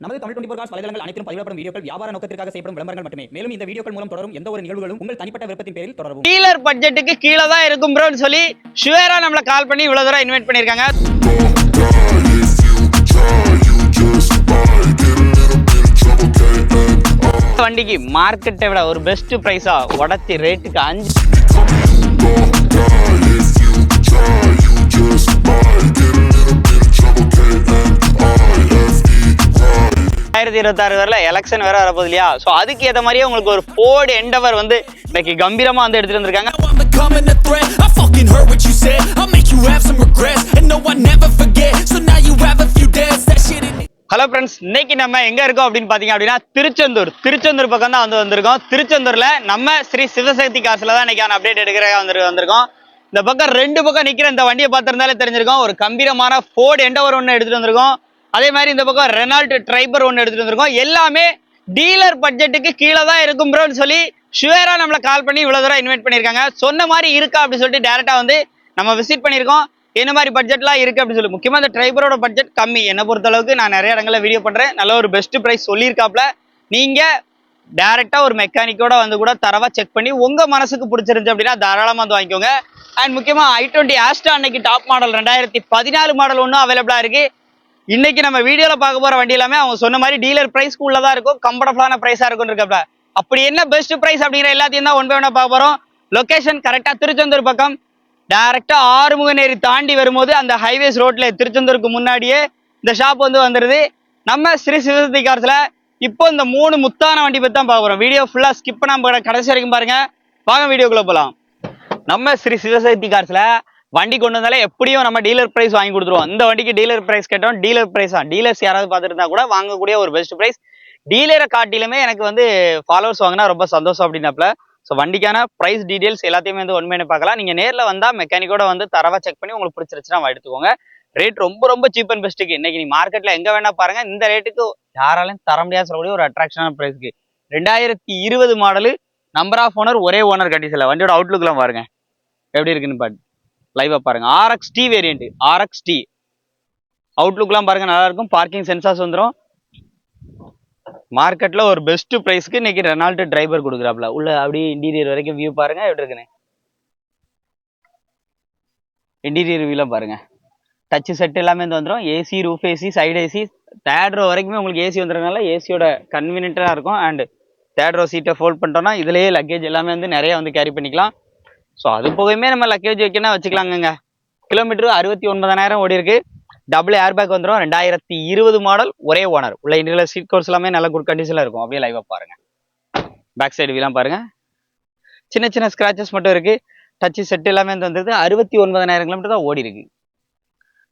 நமது Tamil twenty four cos வலைதளங்கள் அனைத்தும் பதிவிடப்படும் வீடியோக்கள் வியாபார நோக்கத்திற்காக செய்யப்படும் விளம்பரங்கள் மட்டுமே. மேலும் இந்த வீடியோக்கள் மூலம் தொடரும் எந்த ஒரு நிகழ்வுகளும் உங்கள் தனிப்பட்ட விருப்பத்தின் பேரில் தொடரும் டீலர் பட்ஜெட்டுக்கு கீழே தான் இருக்கும் ப்ரோன்னு சொல்லி ஷுவேரா நம்மள கால் பண்ணி இவ்வளவு தூரம் இன்வைட் பண்ணிருக்காங்க வண்டிக்கு மார்க்கெட்டை விட ஒரு பெஸ்ட் பிரைஸா உடச்சி ரேட்டுக்கு அஞ்சு ரெண்டாயிரத்தி இருபத்தாறு வரல எலெக்ஷன் வேற வரப்போகுது இல்லையா? ஸோ அதுக்கு ஏற்ற மாதிரியே உங்களுக்கு ஒரு ஃபோர்டு எண்டவர் வந்து இன்னைக்கு கம்பீரமா வந்து எடுத்துட்டு வந்திருக்காங்க. ஹலோ ஃப்ரெண்ட்ஸ் இன்னைக்கு நம்ம எங்க இருக்கோம் அப்படின்னு பாத்தீங்க அப்படின்னா திருச்செந்தூர். திருச்செந்தூர் பக்கம் தான் வந்து வந்திருக்கோம். திருச்செந்தூர்ல நம்ம ஸ்ரீ சிவசக்தி காசுல தான் இன்னைக்கான அப்டேட் எடுக்கிற வந்து வந்திருக்கோம். இந்த பக்கம் ரெண்டு பக்கம் நிக்கிற இந்த வண்டியை பார்த்திருந்தாலே தெரிஞ்சிருக்கும். ஒரு கம்பீரமான ஃபோர்டு எண்டவர் ஒன்று எடுத்துட்டு வந்திருக்கோம். அதே மாதிரி இந்த பக்கம் ரெனால்ட் ட்ரைபர் ஒன்று எடுத்துட்டு வந்திருக்கோம். எல்லாமே டீலர் பட்ஜெட்டுக்கு கீழே தான் இருக்கும் ப்ரோன்னு சொல்லி ஷுவரா நம்மளை கால் பண்ணி இவ்வளவு தூரம் இன்வைட் பண்ணியிருக்காங்க. சொன்ன மாதிரி இருக்கா அப்படின்னு சொல்லிட்டு டேரக்டா வந்து நம்ம விசிட் பண்ணியிருக்கோம். என்ன மாதிரி பட்ஜெட்லாம் இருக்கு அப்படின்னு சொல்லி. முக்கியமா இந்த டிரைபரோட பட்ஜெட் கம்மி. என்ன பொறுத்த அளவுக்கு நான் நிறைய இடங்களில் வீடியோ பண்றேன். நல்ல ஒரு பெஸ்ட் ப்ரைஸ் சொல்லியிருக்காப்ல நீங்க டைரக்டா ஒரு மெக்கானிக்கோட வந்து கூட தரவா செக் பண்ணி உங்க மனசுக்கு பிடிச்சிருந்துச்சு அப்படின்னா தாராளமா வந்து வாங்கிக்கோங்க. அண்ட் முக்கியமா ஐ டுவெண்ட்டி ஆஸ்டா அன்னைக்கு டாப் மாடல் ரெண்டாயிரத்தி பதினாலு மாடல் ஒன்றும் அவைலபிளா இருக்கு. இன்னைக்கு நம்ம வீடியோல பார்க்க போற வண்டி எல்லாமே அவங்க சொன்ன மாதிரி டீலர் பிரைஸ்க்கு உள்ளதா இருக்கும். கம்ஃபர்டபுளான பிரைஸா இருக்கும் இருக்கப்ப அப்படி என்ன பெஸ்ட் பிரைஸ் அப்படிங்கிற எல்லாத்தையும் தான் ஒன் பை ஒன்னா பார்க்க போறோம். லொகேஷன் கரெக்டா திருச்செந்தூர் பக்கம். டைரக்டா ஆறுமுகநேரி தாண்டி வரும்போது அந்த ஹைவேஸ் ரோட்ல திருச்செந்தூருக்கு முன்னாடியே இந்த ஷாப் வந்து வந்துருது. நம்ம ஸ்ரீ சிவசக்தி கார்ஸ்ல இப்போ இந்த மூணு முத்தான வண்டி பத்தி தான் பார்க்க வீடியோ ஃபுல்லா ஸ்கிப் பண்ணாம கடைசி வரைக்கும் பாருங்க. வாங்க வீடியோக்குள்ள போலாம். நம்ம ஸ்ரீ சிவசக்தி கார்ஸ்ல வண்டி கொண்டு வந்தாலே எப்படியும் நம்ம டீலர் பிரைஸ் வாங்கி கொடுத்துருவோம். இந்த வண்டிக்கு டீலர் பிரைஸ் கேட்டோம் டீலர் பிரைஸ் தான் டீலர்ஸ் யாராவது பார்த்துட்டு கூட வாங்கக்கூடிய ஒரு பெஸ்ட் பிரைஸ் டீலரை காட்டிலுமே எனக்கு வந்து ஃபாலோவர்ஸ் வாங்கினா ரொம்ப சந்தோஷம் அப்படின்னாப்ல ஸோ வண்டிக்கான ப்ரைஸ் டீடைல்ஸ் எல்லாத்தையுமே வந்து ஒன்மையான பார்க்கலாம். நீங்கள் நேரில் வந்தால் மெக்கானிக்கோட வந்து தரவா செக் பண்ணி உங்களுக்கு பிடிச்சிருச்சுன்னா எடுத்துக்கோங்க. ரேட் ரொம்ப ரொம்ப சீப் அண்ட் பெஸ்ட்டுக்கு இன்னைக்கு நீ மார்க்கெட்டில் எங்கே வேணா பாருங்க. இந்த ரேட்டுக்கு யாராலையும் தர முடியாது சொல்லக்கூடிய ஒரு அட்ராக்ஷனான ப்ரைஸ்க்கு ரெண்டாயிரத்தி இருபது மாடலு நம்பர் ஆஃப் ஓனர் ஒரே ஓனர் கண்டிஷனில் வண்டியோட அவுட்லுக்லாம் பாருங்க. எப்படி இருக்குன்னு பாட்டு லைவா பாருங்க. RX T variant RX T அவுட்லுக்லாம் பாருங்க நல்லா இருக்கும் பார்க்கிங் சென்சார்ஸ் வந்துடும் மார்க்கெட்ல ஒரு பெஸ்ட் பிரைஸ்க்கு இன்னைக்கு ரெனால்டு டிரைவர் கொடுக்குறாப்ல உள்ள அப்படியே இன்டீரியர் வரைக்கும் வியூ பாருங்க. எப்படி இருக்குன்னு? இன்டீரியர் வியூலாம் பாருங்க. டச் செட் எல்லாமே வந்து வந்துடும் AC roof AC side AC third வரைக்குமே உங்களுக்கு ஏசி வந்துடுறதுனால ஏசியோட கன்வீனியன்ட்டாக இருக்கும். அண்ட் தேர்ட் ரோ சீட்டை ஃபோல்ட் பண்ணிட்டோம்னா இதுலேயே லக்கேஜ் எல்லாமே வந்து நிறைய வந்து கேரி பண்ணிக்கலாம். ஸோ அது போகவே நம்ம லக்கேஜ் வைக்கணும் வச்சுக்கலாங்க கிலோமீட்டர் அறுபத்தி ஒன்பதாயிரம் ஓடி இருக்கு. டபுள் ஏர் பேக் வந்துடும் ரெண்டாயிரத்தி இருபது மாடல் ஒரே ஓனர் உள்ள இன்டீரியர் சீட் கோர்ஸ் எல்லாமே நல்ல குட் கண்டிஷனில் இருக்கும். அப்படியே லைவாக பாருங்க. பேக் சைடு வீலாம் பாருங்க. சின்ன சின்ன ஸ்கிராச்சஸ் மட்டும் இருக்கு. டச்சு செட் எல்லாமே வந்துருது அறுபத்தி ஒன்பதாயிரம் கிலோமீட்டர் தான் ஓடி இருக்கு.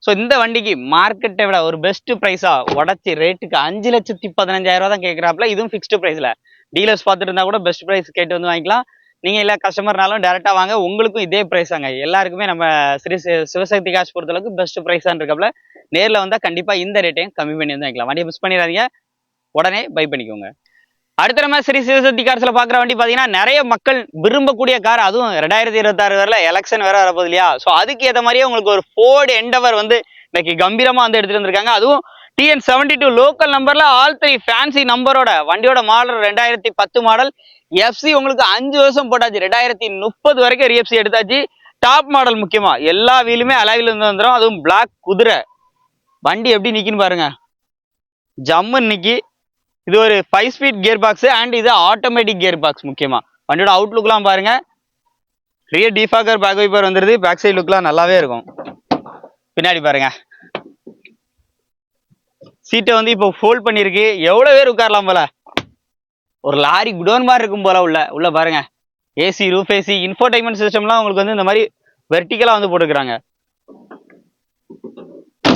ஸோ இந்த வண்டிக்கு மார்க்கெட்டை விட ஒரு பெஸ்ட் ப்ரைஸா உடச்சி ரேட்டுக்கு அஞ்சு லட்சத்தி பதினஞ்சாயிரம் ரூபா தான் கேட்குறாப்புல இதுவும் ஃபிக்ஸ்டு ப்ரைஸில் டீலர்ஸ் பார்த்துட்டு இருந்தா கூட பெஸ்ட் ப்ரைஸ் கேட்டு வந்து வாங்கிக்கலாம். நீங்க எல்லா கஸ்டமர்னாலும் டேரெக்டாக வாங்க. உங்களுக்கும் இதே ப்ரைஸ் தாங்க. எல்லாருக்குமே நம்ம ஸ்ரீ சிவசக்தி காசு பொறுத்தளவுக்கு பெஸ்ட் ப்ரைஸாக இருக்கப்பல நேர்ல வந்தால் கண்டிப்பாக இந்த ரேட்டையும் கம்மி பண்ணி வந்து வாங்கிக்கலாம். வண்டியை மிஸ் பண்ணிடாதீங்க. உடனே பை பண்ணிக்கோங்க. அடுத்த நம்ம ஸ்ரீ சிவசக்தி கார்ஸ்ல பாக்குற வண்டி பாத்தீங்கன்னா நிறைய மக்கள் விரும்பக்கூடிய கார். அதுவும் ரெண்டாயிரத்தி இருபத்தாறு வரல எலெக்ஷன் வேற வரப்போகுது இல்லையா? ஸோ அதுக்கு ஏற்ற மாதிரியே உங்களுக்கு ஒரு ஃபோர்டு எண்டவர் வந்து இன்னைக்கு கம்பீரமா வந்து எடுத்துட்டு வந்திருக்காங்க. அதுவும் டிஎன் செவன்டி டூ லோக்கல் நம்பர்ல ஆல் த்ரீ ஃபேன்சி நம்பரோட வண்டியோட மாடல் ரெண்டாயிரத்தி பத்து மாடல் எஃப்சி உங்களுக்கு அஞ்சு வருஷம் போட்டாச்சு. ரெண்டாயிரத்தி முப்பது வரைக்கும் ரிஎஃப்சி எடுத்தாச்சு. டாப் மாடல் முக்கியமா. எல்லா வீலுமே அலாவில இருந்து வந்துடும் அதுவும் பிளாக் குதிரை. வண்டி எப்படி நிற்கின்னு பாருங்க. ஜம்முன்னு நிக்கி. இது ஒரு five speed gear box and இது ஆட்டோமேட்டிக் கியர் பாக்ஸ் முக்கியமா. வண்டியோட அவுட்லுக்லாம் பாருங்க. ரியர் டிஃபாகர் பேக் வைப்பர் வந்துருது. பேக் சைடு லுக்லாம் நல்லாவே இருக்கும். பின்னாடி பாருங்க. சீட்டை வந்து இப்போ ஃபோல்ட் பண்ணியிருக்கு. எவ்வளோ பேர் உட்காரலாம் போல? ஒரு லாரி குடோன் மாதிரி இருக்கும் போல உள்ள உள்ள பாருங்க. ஏசி ரூஃப் ஏசி இன்ஃபோர்டைன்மெண்ட் சிஸ்டம்லாம் உங்களுக்கு வந்து இந்த மாதிரி வெர்டிக்கலாக வந்து போட்டுக்கிறாங்க.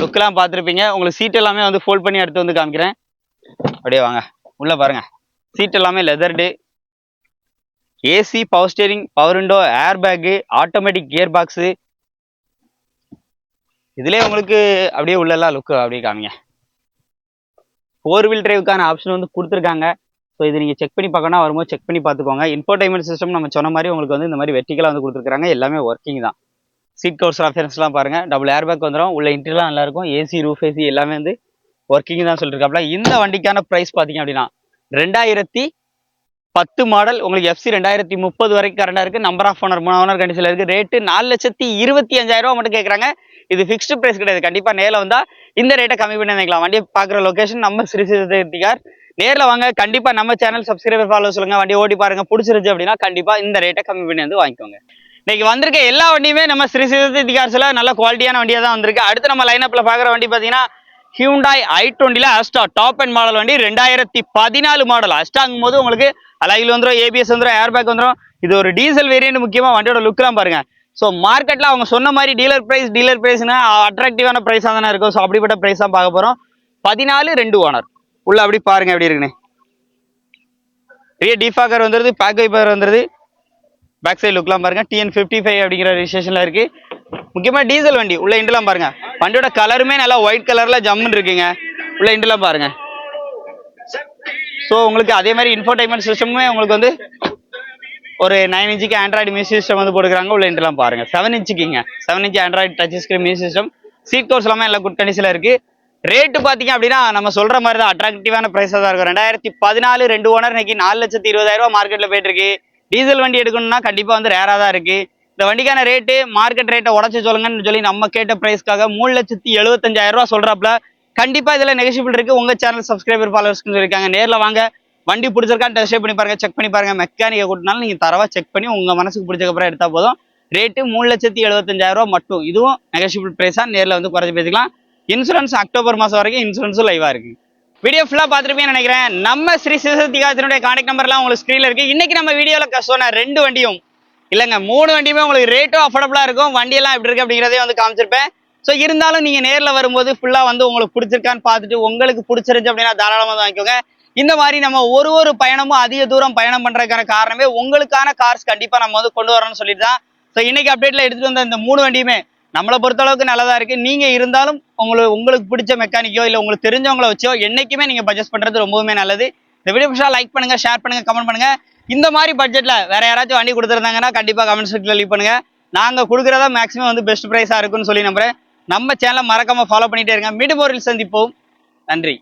லுக்கெல்லாம் பார்த்துருப்பீங்க. உங்களுக்கு சீட் எல்லாமே வந்து ஃபோல்ட் பண்ணி எடுத்து வந்து காமிக்கிறேன். அப்படியே வாங்க. உள்ள பாருங்க. சீட் எல்லாமே leathered AC power steering power window air bag automatic gear box இதுலேயே உங்களுக்கு அப்படியே உள்ளெல்லாம் லுக்கு அப்படியே காமிங்க. ஃபோர் வீல் டிரைவுக்கான ஆப்ஷன் வந்து கொடுத்துருக்காங்க. ஸோ இது நீங்கள் செக் பண்ணி பார்க்கணும் வரும்போது செக் பண்ணி பார்த்துக்கோங்க. இன்ஃபோர்டைன்மெண்ட் சிஸ்டம் நம்ம சொன்ன மாதிரி உங்களுக்கு வந்து இந்த மாதிரி வெர்டிக்கலாக வந்து கொடுத்துருக்காங்க எல்லாமே ஒர்க்கிங் தான். சீட் கவர்ஸ் ஆஃபரன்ஸ்லாம் பாருங்கள் டபுள் ஏர் பேக் வந்துடும் உள்ள இன்டர்லாம் நல்லா இருக்கும். ஏசி ரூஃப் ஏசி எல்லாமே வந்து ஒர்க்கிங் தான் சொல்லியிருக்காப்ல இந்த வண்டிக்கான ப்ரைஸ் பார்த்தீங்க அப்படின்னா ரெண்டாயிரத்தி பத்து மாடல் உங்களுக்கு எஃப்சி ரெண்டாயிரத்தி முப்பது வரைக்கும் கரண்டாக இருக்குது நம்பர் ஆஃப் ஓனர் மூணு ஓனர் கண்டிஷனில் இருக்குது ரேட்டு நாலு லட்சத்தி இருபத்தி அஞ்சாயிரம் ரூபா மட்டும் கேட்குறாங்க இது ஃபிக்ஸ்டு ப்ரைஸ் கிடையாது. கண்டிப்பாக நேரில் வந்தால் இந்த ரேட்டை கம்மி பண்ணி வைக்கலாம் வண்டியை பார்க்குற லொகேஷன் நம்ம ஸ்ரீ சிவசக்திகார் நேரில் வாங்க. கண்டிப்பாக நம்ம சேனல் சப்ஸ்கிரைபர் ஃபாலோ சொல்லுங்க. வண்டியை ஓட்டி பாருங்க. பிடிச்சிருச்சு அப்படின்னா கண்டிப்பாக இந்த ரேட்டை கம்மி பண்ணி வந்து வாங்கிக்கோங்க. இன்னைக்கு வந்திருக்க எல்லா வண்டியுமே நம்ம ஸ்ரீ சிவசக்தி நல்ல குவாலிட்டியான வண்டியாக தான் வந்திருக்கு. அடுத்து நம்ம லைனப்பில் பார்க்குற வண்டி பார்த்தீங்கன்னா ஹியூண்டாய் ஐ டுவெண்ட்டில அஸ்டா டாப் அண்ட் மாடல் வண்டி. ரெண்டாயிரத்தி பதினாலு மாடல் அஸ்டாங்கும் போது உங்களுக்கு அலையில் வந்துடும் ஏபிஎஸ் வந்துடும் ஏர் பேக் வந்துடும் இது ஒரு டீசல் வேரியன்ட் முக்கியமாக வண்டியோட லுக்லாம் பாருங்க. ஸோ மார்க்கெட்டில் அவங்க சொன்ன மாதிரி டீலர் ப்ரைஸ் டீலர் ப்ரைஸ்னா அட்ராக்டிவான ப்ரைஸாக தானே இருக்கும். ஸோ அப்படிப்பட்ட ப்ரைஸ் தான் பார்க்க போகிறோம் பதினாலு ரெண்டு ஓனர். உள்ள அப்படி பாருங்க எப்படி இருக்குன்னு. பெரிய டிஃபாக்கர் வந்துருது பேக் வைப்பர் வந்துருது. பேக் சைடு லுக்லாம் பாருங்க. டிஎன் ஃபிஃப்டி ஃபைவ் அப்படிங்கிற ரிஜிஸ்ட்ரேஷனில் இருக்கு. முக்கியமாக டீசல் வண்டி உள்ள இண்டெல்லாம் பாருங்க. வண்டியோட கலருமே நல்லா ஒயிட் கலரில் ஜம்முன்னு இருக்குங்க. உள்ள இண்டெல்லாம் பாருங்க. ஸோ உங்களுக்கு அதே மாதிரி இன்ஃபோடைன்மெண்ட் சிஸ்டமுமே உங்களுக்கு வந்து ஒரு நைன் இன்ச்சுக்கு ஆண்ட்ராய்டு மியூசிக் சிஸ்டம் வந்து போட்டுக்கிறாங்க. உள்ள இண்டெல்லாம் பாருங்க. Seven இன்ச்சுக்குங்க seven inch android touch screen music system seat covers எல்லாமே எல்லாம் குட் கண்டிஷனில் இருக்கு. ரேட்டு பார்த்தீங்க அப்படின்னா நம்ம சொல்ற மாதிரி தான் அட்ராக்டிவான ப்ரைஸாக தான் இருக்கும். ரெண்டாயிரத்தி பதினாலு ரெண்டு ஓனர் இன்னைக்கு நாலு லட்சத்தி இருபதாயிரம் ரூபா மார்க்கெட்டில் போயிட்டு இருக்கு. டீசல் வண்டி எடுக்கணும்னா கண்டிப்பாக வந்து ரேராக தான் இருக்கு. இந்த வண்டிக்கான ரேட்டு மார்க்கெட் ரேட்டை உடச்சி சொல்லுங்கன்னு சொல்லி நம்ம கேட்ட ப்ரைஸ்க்காக மூணு லட்சத்தி எழுபத்தஞ்சாயிரம் ரூபா சொல்றாப்ல கண்டிப்பா இதுல நெகசிபிள் இருக்கு. உங்க சேனல் சப்ஸ்கிரைபர் ஃபாலோவர்ஸ்க்கு சொல்லியிருக்காங்க. நேர்ல வாங்க. வண்டி பிடிச்சிருக்கான்னு டெஸ்ட் பண்ணி பாருங்க செக் பண்ணி பாருங்க. மெக்கானிக்கை கூட்டினாலும் நீங்க தரவா செக் பண்ணி உங்க மனசுக்கு பிடிச்சக்கப்புறம் எடுத்தா போதும். ரேட்டு மூணு லட்சத்தி எழுபத்தஞ்சாயிரம் ரூபா மட்டும். இதுவும் நெகசிபிள் பிரைஸா நேர்ல வந்து குறைச்சி பேசிக்கலாம். இன்சூரன்ஸ் அக்டோபர் மாசம் வரைக்கும் இன்சூரன்ஸும் லைவா இருக்கு. வீடியோ ஃபுல்லா பார்த்துருப்பீங்கன்னு நினைக்கிறேன். நம்ம ஸ்ரீ சிவசக்திகாசனுடைய கான்டாக்ட் நம்பர்லாம் உங்களுக்கு ஸ்க்ரீன்ல இருக்கு. இன்னைக்கு நம்ம வீடியோல சொன்ன ரெண்டு வண்டியும் இல்லைங்க மூணு வண்டியுமே உங்களுக்கு ரேட்டும் அஃபோர்டபுளா இருக்கும். வண்டியெல்லாம் எப்படி இருக்கு அப்படிங்கிறதே வந்து காமிச்சிருப்பேன். ஸோ இருந்தாலும் நீங்க நேர்ல வரும்போது ஃபுல்லாக வந்து உங்களுக்கு பிடிச்சிருக்கான்னு பார்த்துட்டு உங்களுக்கு பிடிச்சிருந்துச்சு அப்படின்னா தாராளமாக வாங்கிக்கோங்க. இந்த மாதிரி நம்ம ஒரு ஒரு பயணமும் அதிக தூரம் பயணம் பண்றதுக்கான காரணமே உங்களுக்கான கார்ஸ் கண்டிப்பா நம்ம வந்து கொண்டு வரணும்னு சொல்லிட்டு தான். ஸோ இன்னைக்கு அப்டேட்ல எடுத்துட்டு வந்த இந்த மூணு வண்டியுமே நம்மளை பொறுத்த அளவுக்கு நல்லதா இருக்கு. நீங்க இருந்தாலும் உங்களுக்கு உங்களுக்கு பிடிச்ச மெக்கானிக்கோ இல்லை உங்களுக்கு தெரிஞ்சவங்கள வச்சோ என்னைக்குமே நீங்க பட்ஜெட் பண்றது ரொம்பவுமே நல்லது. இந்த வீடியோ பிடிச்சா லைக் பண்ணுங்க ஷேர் பண்ணுங்க கமெண்ட் பண்ணுங்க. இந்த மாதிரி பட்ஜெட்ல வேற யாராச்சும் வண்டி கொடுத்துருந்தாங்கன்னா கண்டிப்பாக கமெண்ட் செக்ஷனில் லீவ் பண்ணுங்க. நாங்கள் கொடுக்குறதா மேக்ஸிமம் வந்து பெஸ்ட் ப்ரைஸாக இருக்கும்னு சொல்லி நம்புறேன். நம்ம சேனலை மறக்காம ஃபாலோ பண்ணிட்டே இருங்க. மீண்டும் ஒரு சந்திப்போம். நன்றி.